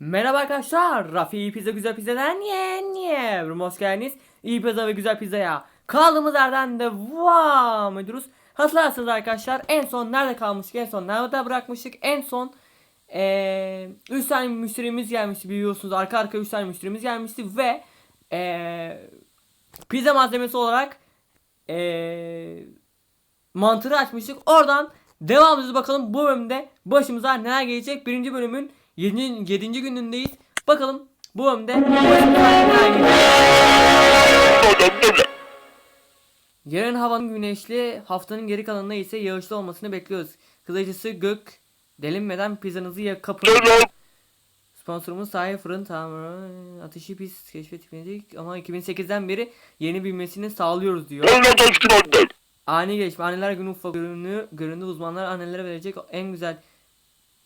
Merhaba arkadaşlar. Rafi Pizza Güzel Pizza'dan niye niye? Hoş geldiniz. İyi pizza ve güzel pizzaya. Kaldığımız yerden devam ediyoruz. Hatırlarsınız arkadaşlar en son nerede kalmıştık? En son nerede bırakmıştık? En son eee 3 tane müşterimiz gelmişti biliyorsunuz. Arka arka 3 tane müşterimiz gelmişti ve eee pizza malzemesi olarak eee mantırı açmıştık. Oradan devam ediyoruz bakalım bu bölümde başımıza neler gelecek. Birinci bölümün 7. 7. günündeyiz. Bakalım bu bölümde. Yarın havanın güneşli, haftanın geri kalanında ise yağışlı olmasını bekliyoruz. Kızıcısı gök delinmeden pizzanızı ya- kapın. Sponsorumuz sahi fırın tamamı ateşi biz keşfetmedik ama 2008'den beri yeni bilmesini sağlıyoruz diyor. Ani gelişme. Anneler günü ufak görünü, göründü uzmanlar annelere verecek en güzel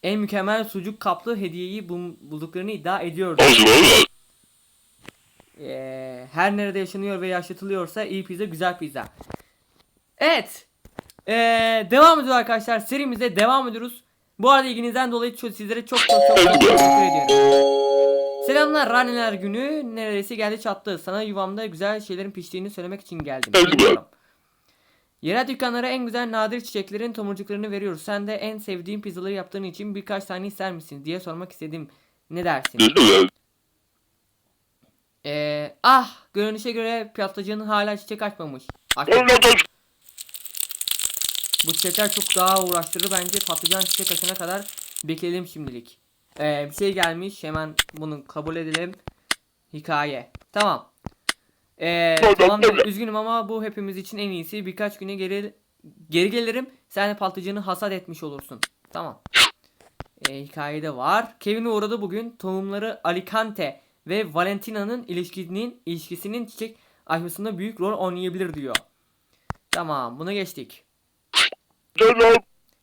en mükemmel sucuk kaplı hediyeyi bul- bulduklarını iddia ediyor. Ee, her nerede yaşanıyor ve yaşatılıyorsa iyi pizza güzel pizza. Evet. Ee, devam ediyor arkadaşlar. Serimize devam ediyoruz. Bu arada ilginizden dolayı çok, sizlere çok çok çok, çok teşekkür ediyorum. Selamlar Raneler günü neredeyse geldi çattı. Sana yuvamda güzel şeylerin piştiğini söylemek için geldim. Yerel dükkanlara en güzel nadir çiçeklerin tomurcuklarını veriyoruz. Sen de en sevdiğin pizzaları yaptığın için birkaç tane ister misin diye sormak istedim. Ne dersin? Ee, ah görünüşe göre patlıcanın hala çiçek açmamış. Açmamış. Bu çiçekler çok daha uğraştırır bence patlıcan çiçek açana kadar bekleyelim şimdilik. Ee, bir şey gelmiş hemen bunu kabul edelim. Hikaye. Tamam. Ee, tamam üzgünüm ama bu hepimiz için en iyisi. Birkaç güne geri geri gelirim. Sen de patlıcanı hasat etmiş olursun. Tamam. Ee, hikayede var. Kevin uğradı bugün. Tohumları Alicante ve Valentina'nın ilişkisinin ilişkisinin çiçek açmasında büyük rol oynayabilir diyor. Tamam, bunu geçtik.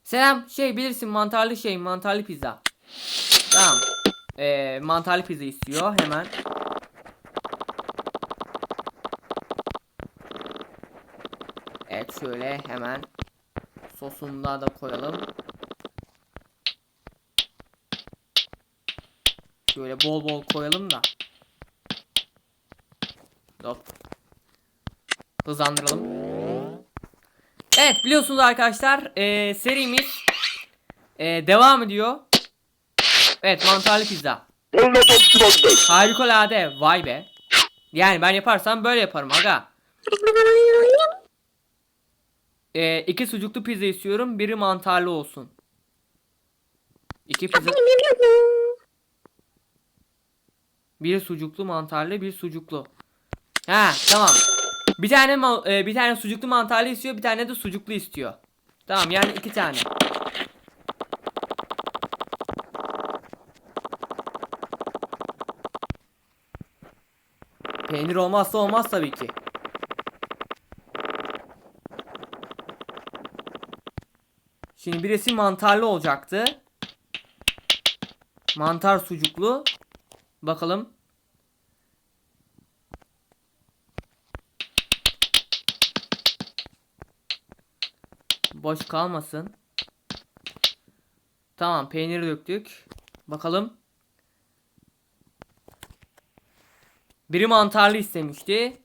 Selam, şey bilirsin mantarlı şey, mantarlı pizza. Tamam. Ee, mantarlı pizza istiyor hemen. Şöyle hemen sosunu da koyalım. Şöyle bol bol koyalım da. Hop. Hızlandıralım. Evet biliyorsunuz arkadaşlar eee, serimiz eee, devam ediyor. Evet mantarlı pizza. Harikulade vay be. Yani ben yaparsam böyle yaparım aga. Ee, iki sucuklu pizza istiyorum. Biri mantarlı olsun. İki pizza. Bir sucuklu mantarlı, bir sucuklu. Ha, tamam. Bir tane e, bir tane sucuklu mantarlı istiyor, bir tane de sucuklu istiyor. Tamam, yani iki tane. Peynir olmazsa olmaz tabii ki. Şimdi birisi mantarlı olacaktı. Mantar sucuklu. Bakalım. Boş kalmasın. Tamam peyniri döktük. Bakalım. Biri mantarlı istemişti.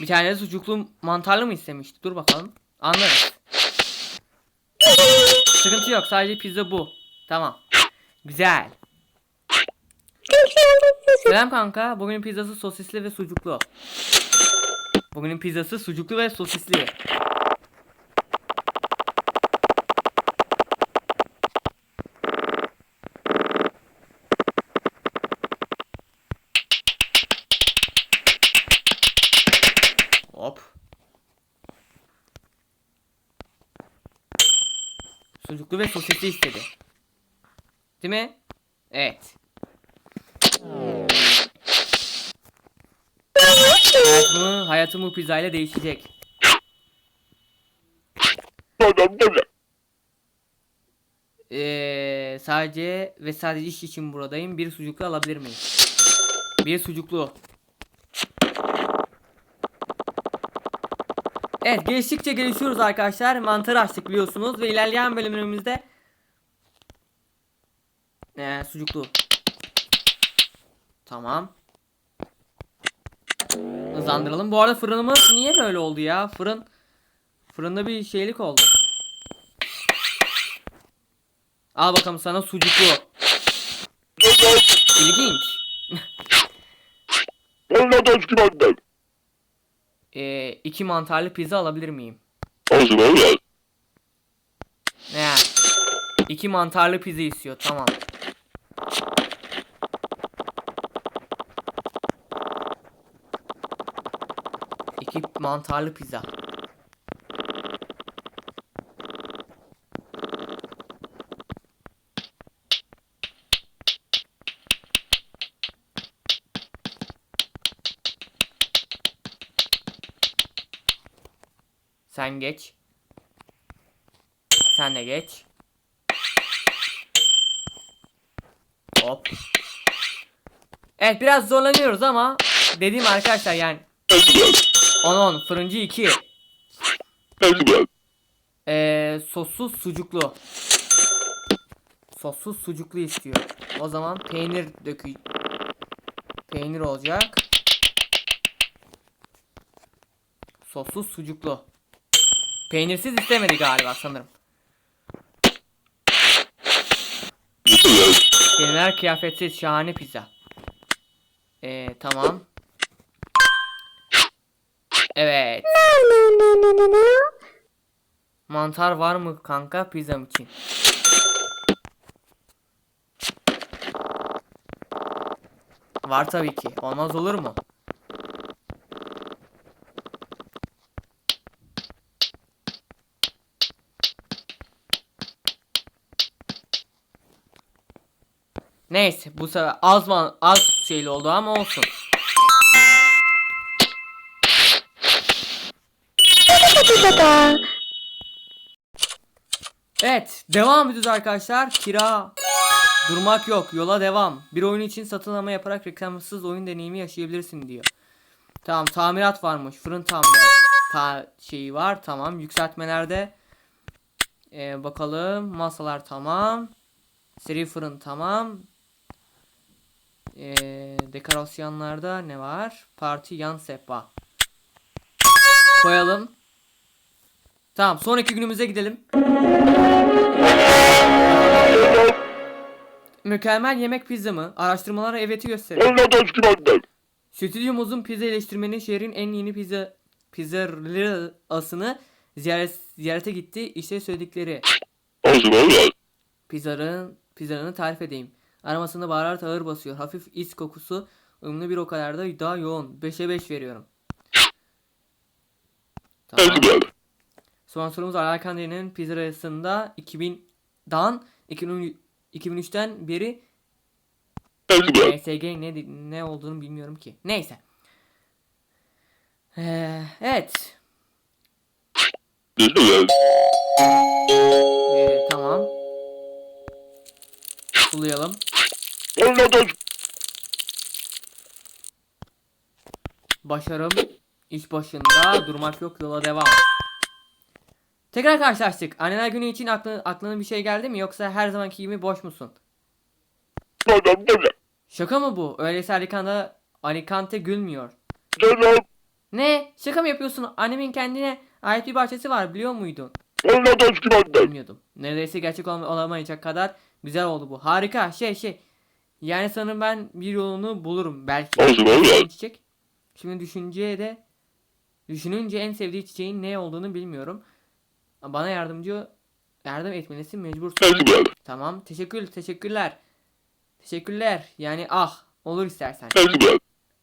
Bir tane de sucuklu mantarlı mı istemişti? Dur bakalım. Anlarız. Sıkıntı yok. Sadece pizza bu. Tamam. Güzel. Selam kanka. Bugünün pizzası sosisli ve sucuklu. Bugünün pizzası sucuklu ve sosisli. Sucuklu ve sosisli istedi. Değil mi? Evet. Hayatımı, hayatım bu pizzayla değişecek. Ee, sadece ve sadece iş için buradayım. Bir sucuklu alabilir miyim? Bir sucuklu. Evet geliştikçe gelişiyoruz arkadaşlar. Mantarı açtık biliyorsunuz ve ilerleyen bölümlerimizde ee, sucuklu. Tamam. Hızlandıralım. Bu arada fırınımız niye böyle oldu ya? Fırın fırında bir şeylik oldu. Al bakalım sana sucuklu. İlginç. Ee, iki mantarlı pizza alabilir miyim? Ne? İki mantarlı pizza istiyor. Tamam. İki mantarlı pizza. Sen geç. Sen de geç. Hop. Evet biraz zorlanıyoruz ama dediğim arkadaşlar yani Ezber. 10 10 fırıncı 2 Ezber. ee, sossuz sucuklu sossuz sucuklu istiyor o zaman peynir dökü peynir olacak sossuz sucuklu peynirsiz istemedi galiba sanırım. Gelinler kıyafetsiz şahane pizza. Ee, tamam. Evet. Mantar var mı kanka pizzam için? Var tabii ki. Olmaz olur mu? Neyse bu sefer az man az şeyli oldu ama olsun. Evet devam ediyoruz arkadaşlar. Kira durmak yok yola devam. Bir oyun için satın alma yaparak reklamsız oyun deneyimi yaşayabilirsin diyor. Tamam tamirat varmış fırın tamirat ta şeyi var tamam yükseltmelerde Ee, bakalım masalar tamam seri fırın tamam ee, dekorasyonlarda ne var? Parti yan sehpa. Koyalım. Tamam sonraki günümüze gidelim. Mükemmel yemek pizza mı? Araştırmalara evet'i benden. Stüdyomuzun pizza eleştirmeni şehrin en yeni pizza pizzeriasını ziyaret, ziyarete gitti. İşte söyledikleri. Pizzanın, pizzanın tarif edeyim. Aromasında baharat ağır basıyor. Hafif is kokusu uyumlu bir o kadar da daha yoğun. 5'e 5 veriyorum. Tamam. Sponsorumuz Alakandri'nin pizzasında 2000'dan 2000 2003'ten beri Ezber. ESG ne ne olduğunu bilmiyorum ki. Neyse. Ee, evet. Ee, tamam. Sulayalım. Anladım. Başarım iş başında durmak yok yola devam. Tekrar karşılaştık. Anneler günü için aklına, aklına bir şey geldi mi yoksa her zamanki gibi boş musun? Şaka mı bu? Öyleyse Alicante, Alicante gülmüyor. Ne? Şaka mı yapıyorsun? Annemin kendine ait bir bahçesi var biliyor muydun? Bilmiyordum. Neredeyse gerçek olamayacak kadar güzel oldu bu. Harika şey şey. Yani sanırım ben bir yolunu bulurum belki. Çiçek. Şimdi düşünceye de düşününce en sevdiği çiçeğin ne olduğunu bilmiyorum. Bana yardımcı yardım etmelisin mecbursun. Tamam. Teşekkür teşekkürler. Teşekkürler. Yani ah olur istersen.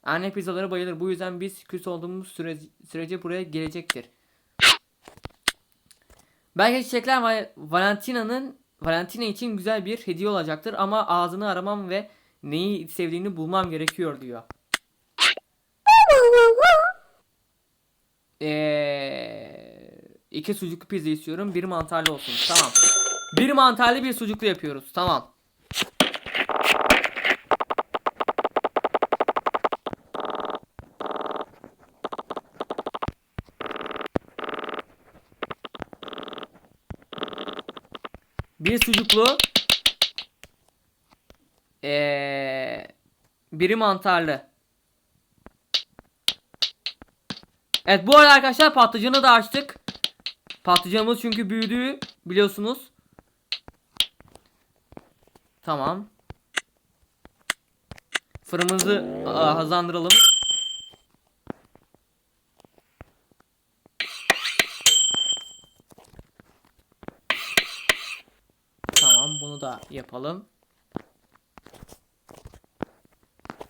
Anne pizzalara bayılır. Bu yüzden biz küs olduğumuz süre, sürece buraya gelecektir. Belki çiçekler Va- Valentina'nın Valentina için güzel bir hediye olacaktır ama ağzını aramam ve neyi sevdiğini bulmam gerekiyor diyor. Eee iki sucuklu pizza istiyorum. Bir mantarlı olsun. Tamam. Bir mantarlı bir sucuklu yapıyoruz. Tamam. Sucuklu. Ee, biri mantarlı. Evet bu arada arkadaşlar patlıcanı da açtık. Patlıcanımız çünkü büyüdü biliyorsunuz. Tamam. Fırınımızı hızlandıralım. Tamam bunu da yapalım.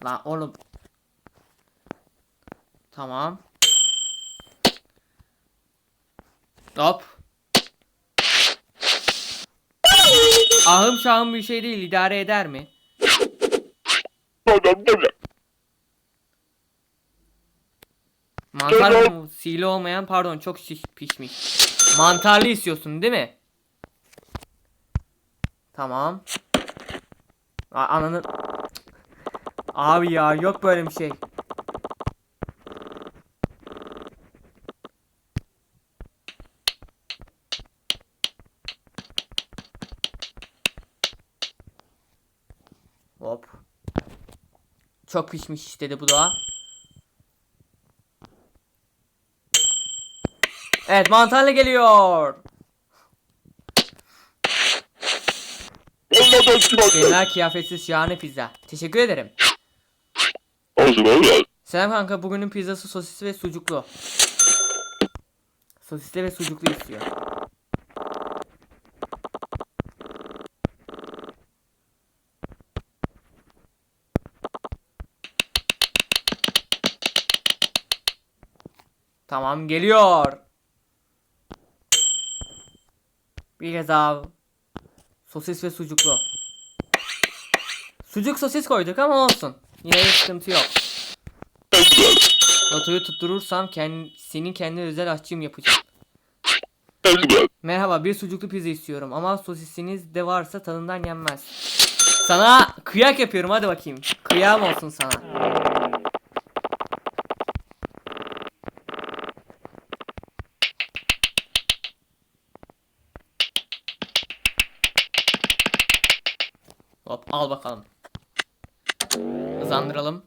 Lan oğlum. Tamam. Hop. Ahım şahım bir şey değil idare eder mi? Mantar mı? Sihirli olmayan pardon çok şiş, pişmiş. Mantarlı istiyorsun değil mi? Tamam. A ananı... Abi ya yok böyle bir şey. Hop. Çok pişmiş istedi bu da. Evet mantarlı geliyor. Genel kıyafetsiz şahane pizza. Teşekkür ederim. Selam kanka bugünün pizzası sosisli ve sucuklu. Sosisli ve sucuklu istiyor. Tamam geliyor. Bir kez daha. Sosis ve sucuklu. Sucuk sosis koyduk ama olsun. Yine bir sıkıntı yok. Lotoyu tutturursam kend, senin kendi özel aşçım yapacağım. Merhaba bir sucuklu pizza istiyorum ama sosisiniz de varsa tadından yenmez. Sana kıyak yapıyorum hadi bakayım. Kıyam olsun sana. Hop al bakalım. Hızlandıralım.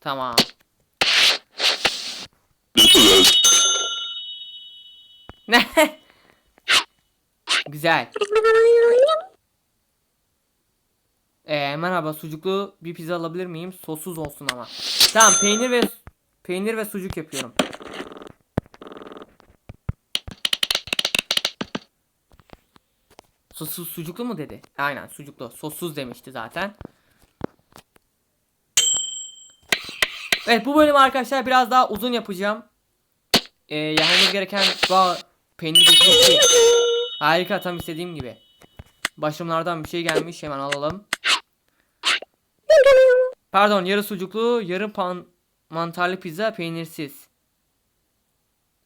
Tamam. Ne? Güzel. Ee, merhaba sucuklu bir pizza alabilir miyim? Sossuz olsun ama. Tamam peynir ve peynir ve sucuk yapıyorum. Sossuz sucuklu mu dedi? Aynen sucuklu. Sossuz demişti zaten. Evet bu bölüm arkadaşlar biraz daha uzun yapacağım. Ee, yapmamız gereken bu peynir sucuk değil. Harika tam istediğim gibi. Başımlardan bir şey gelmiş hemen alalım. Pardon yarı sucuklu yarı pan mantarlı pizza peynirsiz.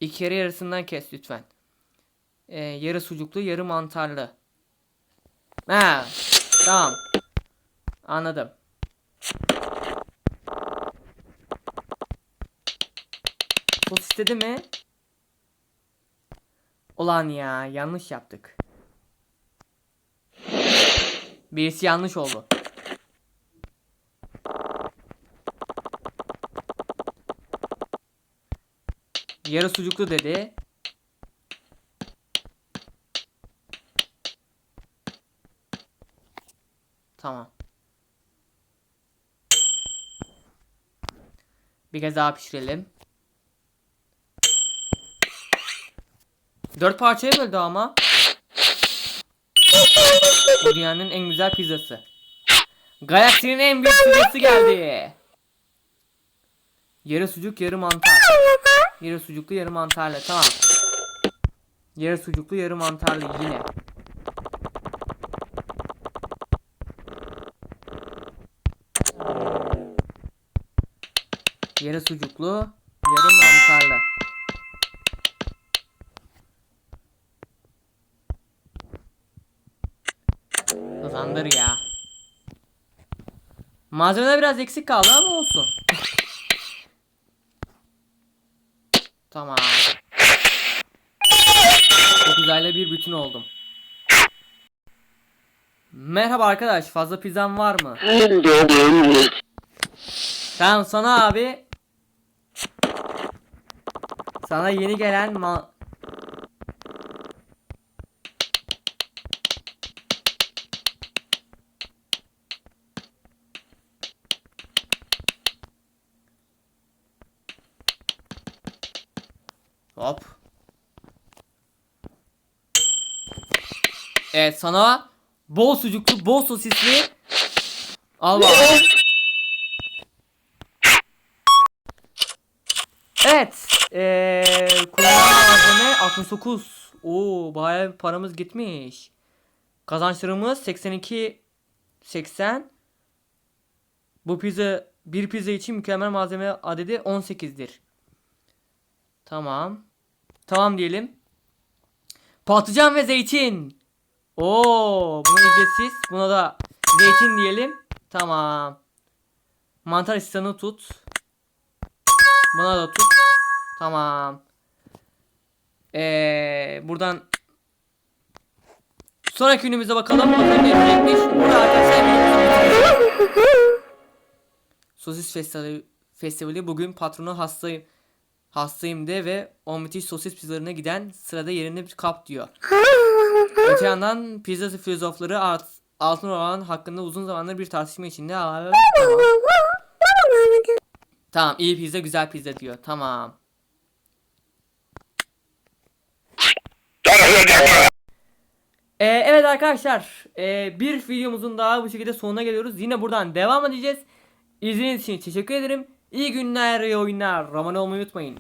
İki yarı yarısından kes lütfen. Ee, yarı sucuklu yarı mantarlı. Ha tamam. Anladım. Sos istedi mi? Ulan ya yanlış yaptık. Birisi yanlış oldu. Yarı sucuklu dedi. Tamam. Bir kez daha pişirelim. Dört parçaya böldü ama. Bu dünyanın en güzel pizzası. Galaksinin en büyük pizzası geldi. Yarı sucuk yarı mantar. Yarı sucuklu yarı mantarlı tamam. Yarı sucuklu yarı mantarlı yine. Yarı sucuklu yarı mantarlı. Hızlandır ya. Malzemeler biraz eksik kaldı ama olsun. tamam. pizzayla bir bütün oldum. Merhaba arkadaş fazla pizzam var mı? Tamam sana abi. Sana yeni gelen ma... Hop. Evet sana bol sucuklu, bol sosisli al bakalım. Evet. Malzeme 69. Oo bayağı bir paramız gitmiş. Kazançlarımız 82 80. Bu pizza bir pizza için mükemmel malzeme adedi 18'dir. Tamam. Tamam diyelim. Patlıcan ve zeytin. Oo, buna ücretsiz. Buna da zeytin diyelim. Tamam. Mantar asistanı tut. Buna da tut. Tamam. Ee, buradan sonraki ünümüze bakalım. Bakalım ne gelecekmiş. Burada arkadaşlar. Sosis festivali, festivali bugün patronu hastayım. Hastayım de ve o müthiş sosis pizzalarına giden sırada yerine bir kap diyor. Öte yandan pizza filozofları art, altın oran hakkında uzun zamandır bir tartışma içinde. Tamam iyi pizza güzel pizza diyor. Tamam. Ee, evet arkadaşlar ee, bir videomuzun daha bu şekilde sonuna geliyoruz. Yine buradan devam edeceğiz. İzlediğiniz için teşekkür ederim. İyi günler, iyi oyunlar. Roman olmayı unutmayın.